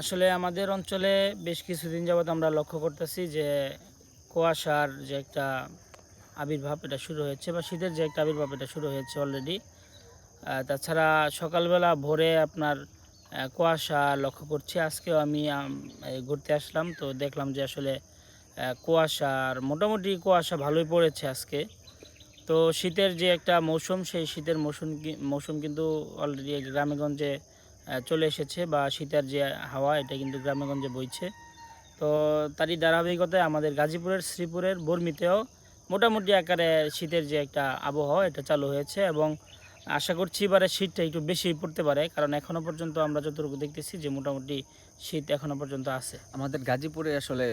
আসলে আমাদের অঞ্চলে বেশ কিছুদিন যাবৎ আমরা লক্ষ্য করতেছি যে কুয়াশার যে একটা আবির্ভাব এটা শুরু হয়েছে বা শীতের যে একটা আবির্ভাব এটা শুরু হয়েছে অলরেডি তাছাড়া সকালবেলা ভোরে আপনার কুয়াশা লক্ষ্য করছি। আজকেও আমি ঘুরতে আসলাম, তো দেখলাম যে আসলে কুয়াশার মোটামুটি কুয়াশা ভালোই পড়েছে আজকে। তো শীতের যে একটা মৌসুম, সেই শীতের মৌসুম মৌসুম কিন্তু অলরেডি গ্রামেগঞ্জে চলে এসেছে বা শীতের যে হাওয়া, এটা কিন্তু গ্রামেগঞ্জে বইছে। তো তারই ধারাবাহিকতায় আমাদের গাজীপুরের, শ্রীপুরের, বর্মিতেও মোটামুটি আকারে শীতের যে একটা আবহাওয়া, এটা চালু হয়েছে এবং আশা করছি এবারে শীতটা একটু বেশি পড়তে পারে, কারণ এখনও পর্যন্ত আমরা যতটুকু দেখতেছি যে মোটামুটি শীত এখনও পর্যন্ত আছে। আমাদের গাজীপুরে আসলে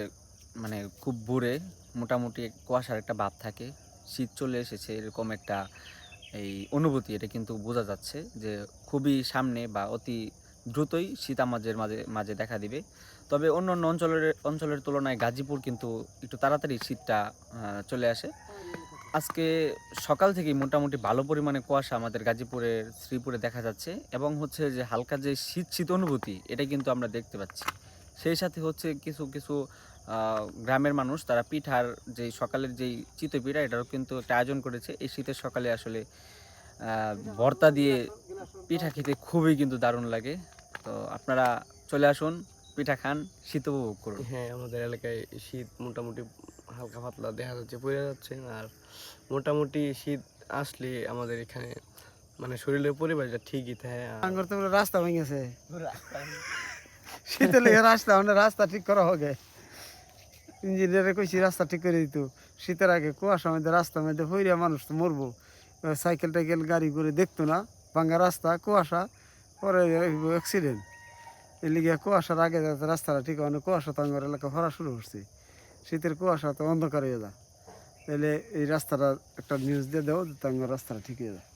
মানে খুব ভোরে মোটামুটি কুয়াশার একটা ভাব থাকে। শীত চলে এসেছে, এরকম একটা এই অনুভূতি, এটা কিন্তু বোঝা যাচ্ছে যে খুবই সামনে বা অতি দ্রুতই শীত আমাদের মাঝে মাঝে দেখা দিবে। তবে অন্য অন্য অঞ্চলের অঞ্চলের তুলনায় গাজীপুর কিন্তু একটু তাড়াতাড়ি শীতটা চলে আসে। আজকে সকাল থেকেই মোটামুটি ভালো পরিমাণে কুয়াশা আমাদের গাজীপুরের শ্রীপুরে দেখা যাচ্ছে এবং হচ্ছে যে হালকা যে শীত শীত অনুভূতি, এটা কিন্তু আমরা দেখতে পাচ্ছি। সেই সাথে হচ্ছে কিছু কিছু গ্রামের মানুষ তারা পিঠার যে সকালের যেই চিতই পিঠা এটারও কিন্তু একটা আয়োজন করেছে। এই শীতের সকালে আসলে আহ, ভর্তা দিয়ে পিঠা খেতে খুবই কিন্তু দারুণ লাগে। তো আপনারা চলে আসুন পিঠা খান শীত উপভোগ করুন। হ্যাঁ আমাদের এলাকায় শীত মোটামুটি হালকা পাতলা দেখা যাচ্ছে পড়ে যাচ্ছে। আর মোটামুটি শীত আসলে আমাদের এখানে মানে শরীরের পরিবেশটা ঠিকই থাকে। রাস্তা ভেঙে গেছে। শীতে লেগে রাস্তা মানে রাস্তা ঠিক করা হবে। ইঞ্জিনিয়ারে কইছি, রাস্তা ঠিক করে দিত। শীতের আগে কুয়াশা মধ্যে, রাস্তার মধ্যে হইয়া মানুষ তো মরবো। সাইকেল টাইকেল গাড়ি করে দেখতো না, ভাঙ্গা রাস্তা, কুয়াশা, পরে অ্যাক্সিডেন্ট এর লিগে কুয়াশার আগে যাতে রাস্তাটা ঠিক না কুয়াশা তো এলাকা ভরা শুরু করছে। শীতের কুয়াশা তো অন্ধকার হয়ে যায়। তাহলে এই রাস্তাটা একটা নিউজ দিয়ে দেও যাতে আমার রাস্তাটা ঠিক হয়ে যায়।